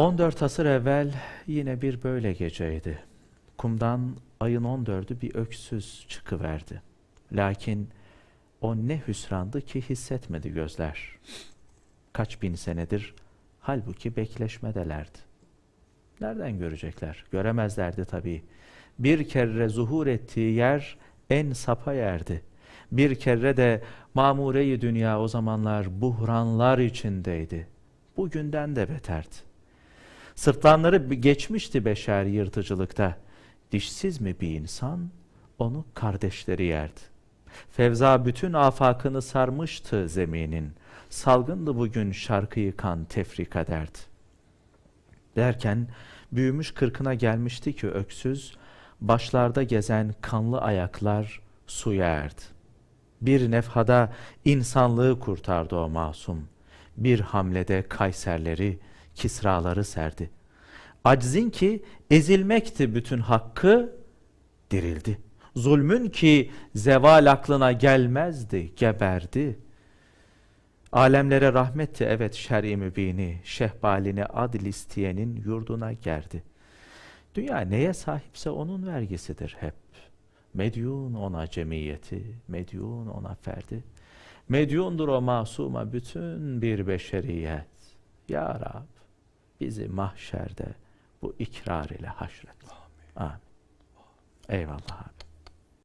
14 asır evvel yine bir böyle geceydi. Kumdan ayın 14'ü bir öksüz çıkıverdi. Lakin o ne hüsrandı ki hissetmedi gözler. Kaç bin senedir halbuki bekleşmedelerdi. Nereden görecekler? Göremezlerdi tabii. Bir kere zuhur ettiği yer en sapa yerdi. Bir kere de mamureyi dünya o zamanlar buhranlar içindeydi. Bugünden de beterdi. Sırtlanları geçmişti beşer yırtıcılıkta. Dişsiz mi bir insan? Onu kardeşleri yerdi. Fevza bütün afakını sarmıştı zeminin. Salgındı bugün şarkıyı kan tefrika derdi. Derken büyümüş kırkına gelmişti ki öksüz, başlarda gezen kanlı ayaklar suya erdi. Bir nefhada insanlığı kurtardı o masum. Bir hamlede Kayserleri, Kisraları serdi. Aczin ki ezilmekti bütün hakkı, dirildi. Zulmün ki zeval aklına gelmezdi, geberdi. Alemlere rahmetti evet şer'i mübini, şehbalini adil isteyenin yurduna gerdi. Dünya neye sahipse onun vergisidir hep. Medyun ona cemiyeti, medyun ona ferdi. Medyundur o masuma bütün bir beşeriyet. Ya Rab bizi mahşerde bu ikrar ile haşret. Amin. Eyvallah abi.